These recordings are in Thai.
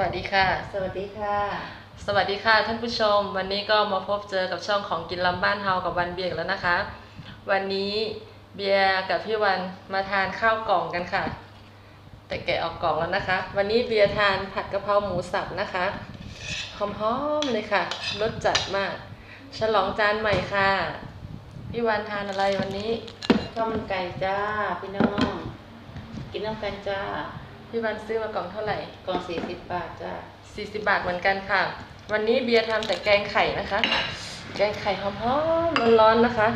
วัสดีค่ะ สวัสดีค่ะ สวัสดีค่ะท่านผู้ชม วันนี้ก็มาพบเจอกับช่องของกินลำบ้านเฮากับวันเบียกแล้วนะคะ วันนี้เบียร์กับพี่วันมาทานข้าวกล่องกันค่ะ แต่แกะออกกล่องแล้วนะคะ วันนี้เบียร์ทานผัดกะเพราหมูสับนะคะหอมๆเลยค่ะรสจัดมาก ฉลองจานใหม่ค่ะ พี่วันทานอะไรวันนี้ข้าวมันไก่จ้าพี่น้อง กินน้ำกันจ้า พี่วันซื้อมากล่องเท่าไหร่ กล่องสี่สิบบาทจ้า40บาทเหมือนกันค่ะ วันนี้เบียร์ทำแต่แกงไข่นะคะ แกงไข่หอมๆร้อนๆนะคะ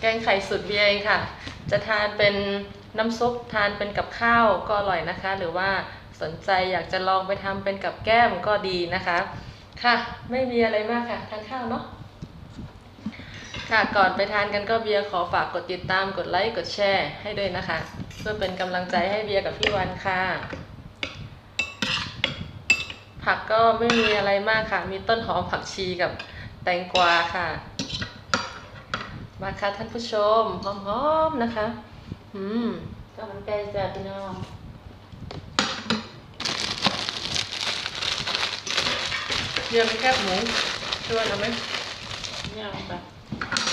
แกงไข่สุดเบียร์เองค่ะ จะทานเป็นน้ำซุปทานเป็นกับข้าวก็อร่อยนะคะ หรือว่าสนใจอยากจะลองไปทำเป็นกับแก้มก็ดีนะคะ ค่ะ ไม่มีอะไรมากค่ะ ทานข้าวเนาะ ค่ะก่อนไปทานกันก็เบียร์ขอฝากกดติดตามกดไลค์กดแชร์ให้ด้วยนะคะ เพื่อเป็นกำลังใจให้เบียร์กับพี่วันค่ะ ผักก็ไม่มีอะไรมากค่ะ มีต้นหอมผักชีกับแตงกวาค่ะ มาค่ะท่านผู้ชมหอมๆนะคะ อืมข้าวมันไก่จ้าพี่น้องเยี่ยมแคบหมูช่วยเอาไหมเนี่ยเอาไป Thank you.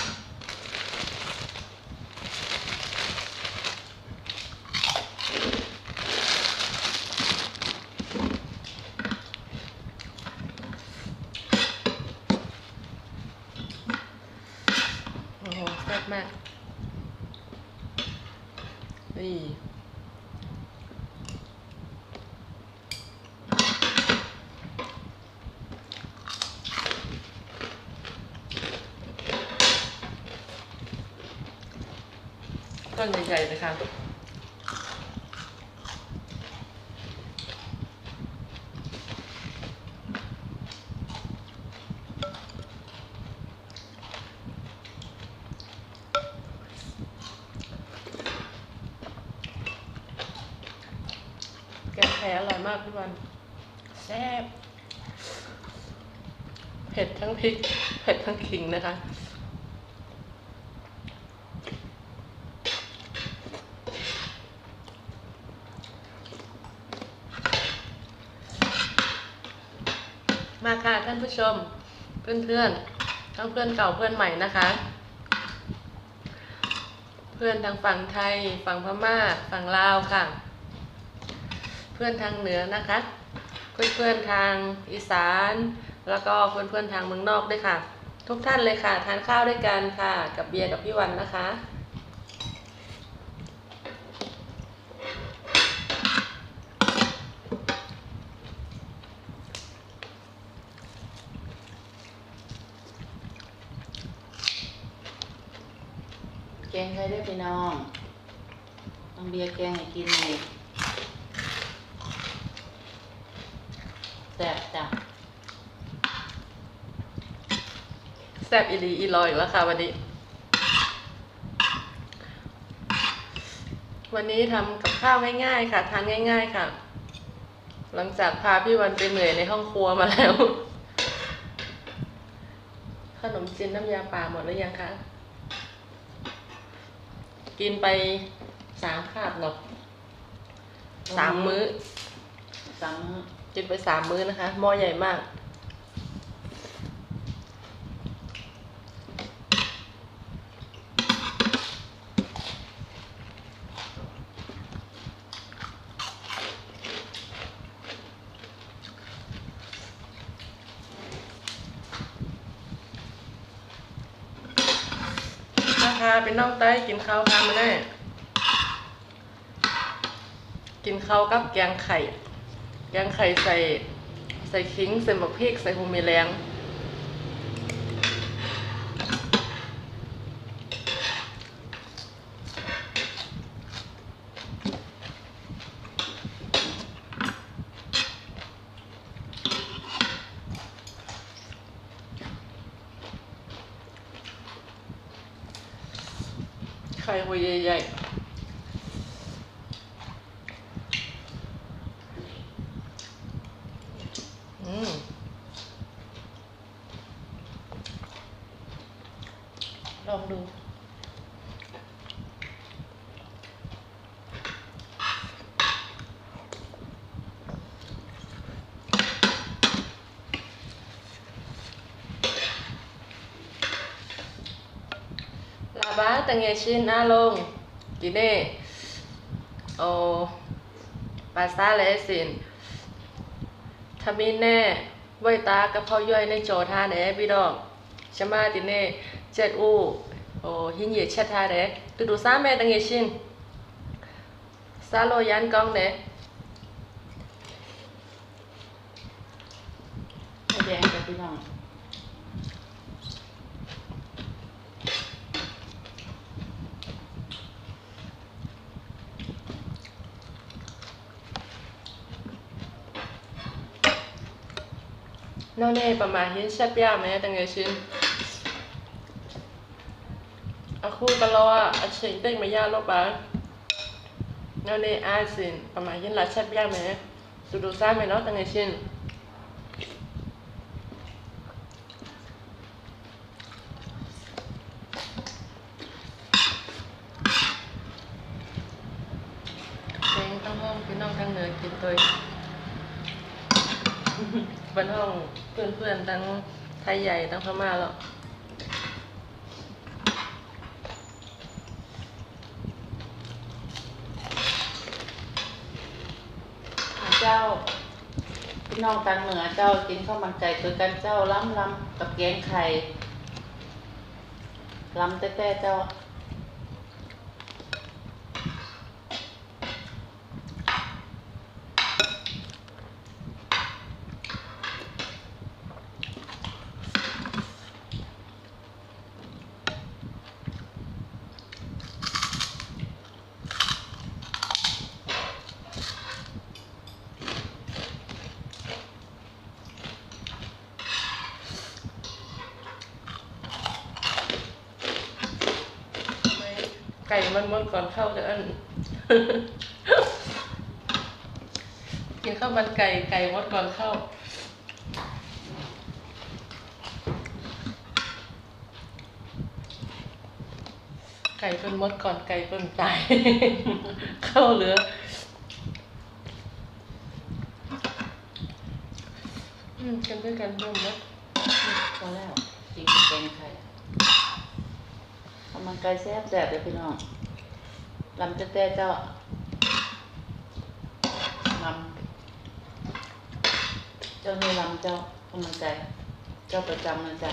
ก้นใหญ่ๆเลยค่ะแกงไข่อร่อยมากพี่วันแซ่บเผ็ดทั้งพริก เผ็ดทั้งขิงนะคะ มาค่ะท่านผู้ชม เพื่อนๆทั้งเพื่อนเก่าเพื่อนใหม่นะคะ เพื่อนทางฝั่งไทย ฝั่งพม่า ฝั่งลาวค่ะ เพื่อนทางเหนือนะคะ เพื่อนเพื่อนๆทางอีสาน แล้วก็เพื่อนเพื่อนๆทางเมืองนอกด้วยค่ะ ทุกท่านเลยค่ะ ทานข้าวด้วยกันค่ะ กับเบียร์กับพี่วันนะคะ แกงไข่ด้วยพี่ น้องต้องเบียร์แกงให้กินเลยแซ่บจ้าแซ่บอีหลีอีลอยอีกแล้วค่ะวันนี้ วันนี้ทำกับข้าวง่ายๆค่ะ ทานง่าย ๆ ค่ะ หลังจากพาพี่วันไปเหนื่อยในห้องครัวมาแล้ว ขนมจีนน้ำยาป่าหมดหรือยังคะ กินไปสามคาบเนาะสามมื้อ สามมื้อกินไปสามมื้อนะคะหม้อใหญ่มาก น้องไต้กินข้าวค่ะมาแน่กินข้าวกับแกงไข่ แกงไข่ใส่ ใส่ขิงใส่หมกพริกใส่หูมีแรง Ừ. Mm. đủ là bá tầng nghề xin a luôn chỉ để ồ, bà xa lẽ xin. မင်းနဲ့ဝိုက်သားကဖောက်ရွက်နဲ့ကြော်ထားတယ်ပြီးတော့ရှမဒီနေ့ချက်အိုးဟိုဟင်းရည်ချက်ထားတယ်တူတူစားမယ်တငယ်ရှင်စားလို့ရန်ကောင်းတယ်အကျယ်ပြပါ น้าแม่ตังเงชินซาโลยันกองเน่ไข่แดองนอก nee ประมาณหินเช็ดยาแม่ตังเชินอาคูกะลออาชิงเต็งมายาลบานอก nee อาสินประมาณหินละเช็ดยาแม่ดูดูซ้าแม่เนาะตังเงชินเพลงตั้งห้องพี่น้องทั้งเหนือกินตัว บนห้องเพื่อนๆทั้งไทยใหญ่ทั้งพม่าแล้วเจ้าพี่น้องทางเหนือเจ้ากินข้าวมันไก่ตัวกันเจ้าล้ำล้ำกับแกงไข่ล้ำแต่แต่เจ้า ไก่มันมันก่อนเข้าจะอันกินข้าวมันไก่ไก่มดก่อนเข้า ไก่เป็นมดก่อนไก่เป็นตาย เข้าเหลืออืมกันด้วยกันเพิ่มมดพอแล้วกิงไข่ข้าว มันไก่แซ่บแดดเลยพี่น้องลำจะแต่เจ้าลำเจ้านี่ลำเจ้าข้าวมันใจ เจ้าประจำเลยจ้ะ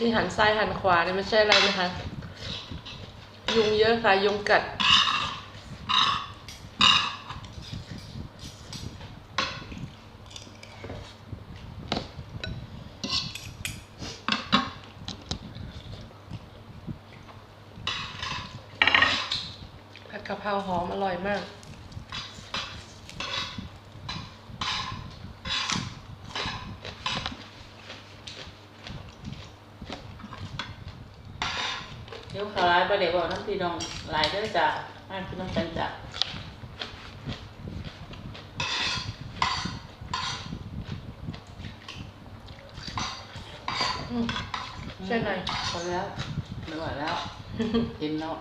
ที่หันซ้ายหันขวานี่ไม่ใช่อะไรนะคะ ยุงเยอะค่ะ ยุงกัดผัดกะเพราหอมอร่อยมาก เดี๋ ยวข่าวร้ายประเดี๋ยวบอกน้ำพี่น้องหลายเด้อจ้ะมาพี่น้องกันจ้ะอืมใช่ไหม พอแล้วไม่ไหวแล้ว กินแล้ว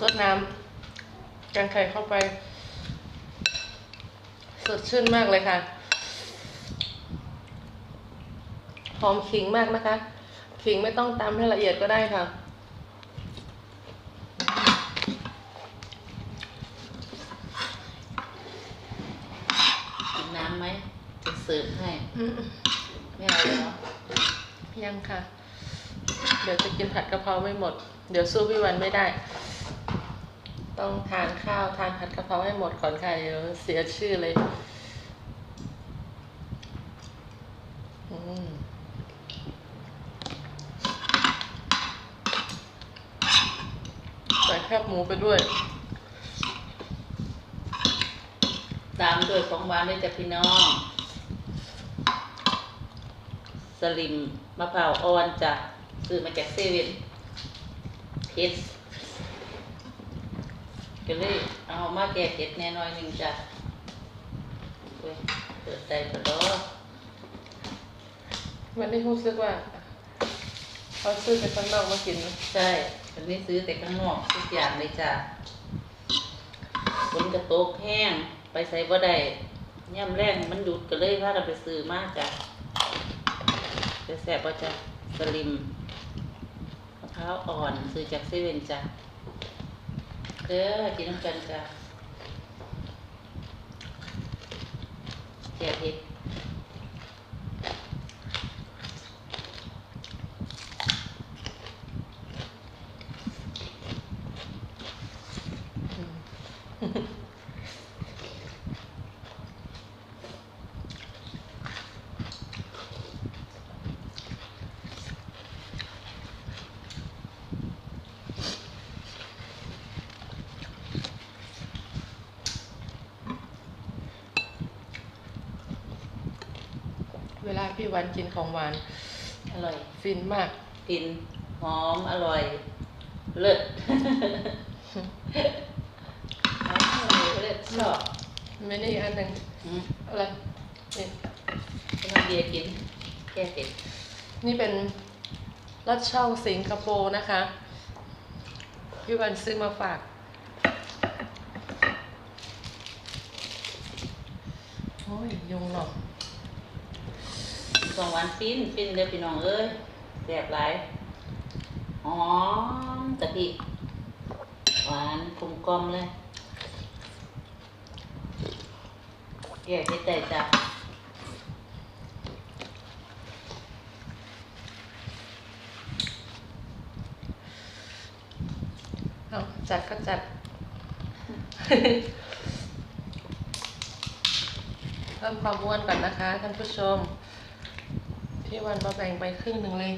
สดน้ำแกงไข่เข้าไป สดชื่นมากเลยค่ะ หอมขิงมากนะคะ ขิงไม่ต้องตำให้ละเอียดก็ได้ค่ะกินน้ำไหมจะเสิร์ฟให้อืมไม่เอาแล้วยังค่ะ เดี๋ยวจะกินผัดกะเพราไม่หมด เดี๋ยวสู้พี่วันไม่ได้ ต้องทานข้าวทานผัดกะเพราให้หมดก่อนค่ะเดี๋ยวเสียชื่อเลยใส่แคบหมูไปด้วย ตามด้วยของหวานด้วยจ้ะพี่น้อง สลิมมะพร้าวอ่อนจ้ะซื้อมาจากเซเว่นเผ็ด ก็เลยเอามาแก้เผ็ดแน่น้อยหนึงจ้ะเว้ยเปิดใจกระดอวันนี้รู้สึกว่าเขาซื้อไปข้างนอกมากินใช่วันนี้ซื้อแต่ข้างนอกทุกอย่างเลยจ้ะฝนกระตกแห้งไปใส่บ่ได้ย่ำแรงมันหยุดก็เลยพากันไปซื้อมาจ้ะจะแซ่บป่ะจ้ะสลิมมะพร้าวอ่อนซื้อจากเซเว่นจ้ะ เด้อกินน้ำกันจ้ะเจ็ดเวลาพี่ วันกินของหวาน อร่อย ฟินมาก กิน หอม อร่อย เลิศหอมอร่อยเลิศชอบไม่ได้อีกอันหนึ่งอืมอะไรนี่ให้น้องเบียร์กิน แก้เผ็ดนี่เป็นรสช่องสิงคโปร์นะคะ พี่วันซื้อมาฝากโอ้ยยุงหรอก สองวันปิ้นปิ้นเด้อพี่น้องเอ้ยแซ่บหลายหอมกะทิหวานกลมกลอมเลยแก้เผ็ดได้จ้ะเอาจัดก็จัดเพิ่มความอ้วนก่อนนะคะท่านผู้ชม พี่วันมาแบ่งไปครึ่งหนึ่งเลย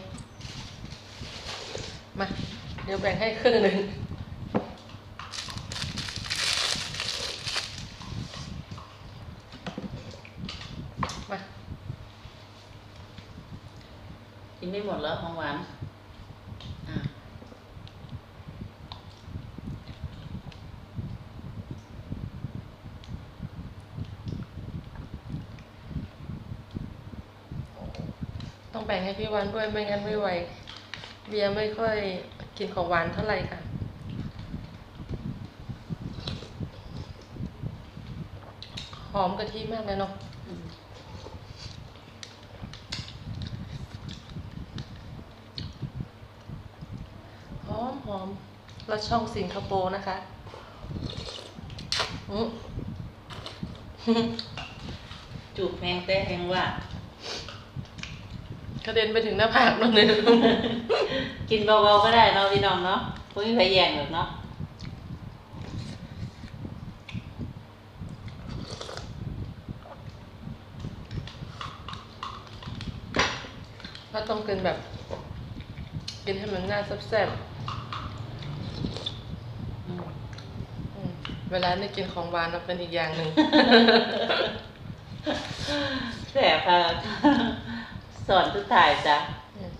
มา เดี๋ยวแบ่งให้ครึ่งหนึ่งมา กินไม่หมดแล้วของหวานอะ ต้องแบ่ง ให้พี่วันด้วยไม่งั้นไม่ไหวเบียร์ไม่ค่อยกินของหวานเท่าไหร่ค่ะ หอมกะทิมากเลยเนาะหอมหอมแล้วช่องสิงคโปร์นะคะอืจูบแมงแต่แหงว่า กระเด็นไปถึงหน้าผากนั่นเลยกินเบาๆก็ได้เนาะพี่น้องเนาะไม่มีใครแย่งหรอกเนาะเราต้องกินแบบ กินให้มันหน้าแซ่บอืมๆอืมเวลาได้กินของหวานเราเป็นอีกอย่างหนึ่งแสบค่ะ สอนทุกถ่ายจ้ะอืม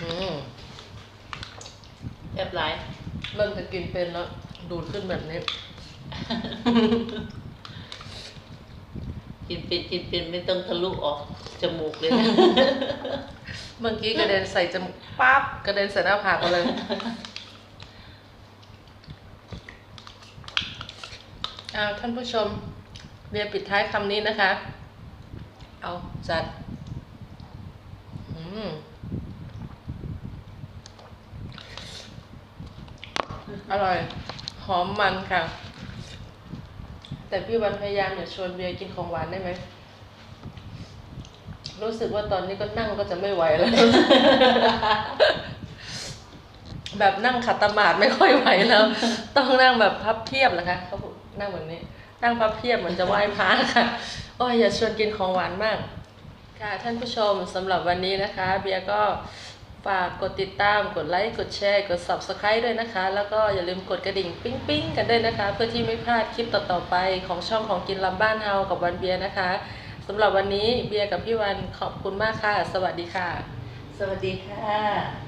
อืมเรียบร้อยเริ่มจะกินเป็นแล้ว ดูดขึ้นแบบนี้ กินเป็นกินเป็นไม่ต้องทะลุออกจมูกเลยนะ เมื่อกี้กระเด็นใส่จมูกปั๊บกระเด็นใส่หน้าผากมาเลยเอาท่านผู้ชม เรียนปิดท้ายคำนี้นะคะ เอาจัดอืมอร่อย หอมมันค่ะ แต่พี่วันพยายามอย่าชวนเบียร์กินของหวานได้ไหม รู้สึกว่าตอนนี้ก็นั่งก็จะไม่ไหวแล้ว แบบนั่งขัดตมาดไม่ค่อยไหวแล้ว ต้องนั่งแบบพับเพียบเหรอคะเขาบอกนั่งแบบนี้ นั่งพับเพียบเหมือนจะไหว้พระค่ะโอ้ยอย่าชวนกินของหวานมาก ค่ะท่านผู้ชมสำหรับวันนี้นะคะ เบียก็ฝากกดติดตามกดไลค์กดแชร์กด subscribe ด้วยนะคะ แล้วก็อย่าลืมกดกระดิ่งปิ๊งปิ๊งกันด้วยนะคะ เพื่อที่ไม่พลาดคลิปต่อๆไปของช่องของกินลำบ้านเฮากับวันเบียร์นะคะสำหรับวันนี้เบียร์กับพี่วันขอบคุณมากค่ะ สวัสดีค่ะ สวัสดีค่ะ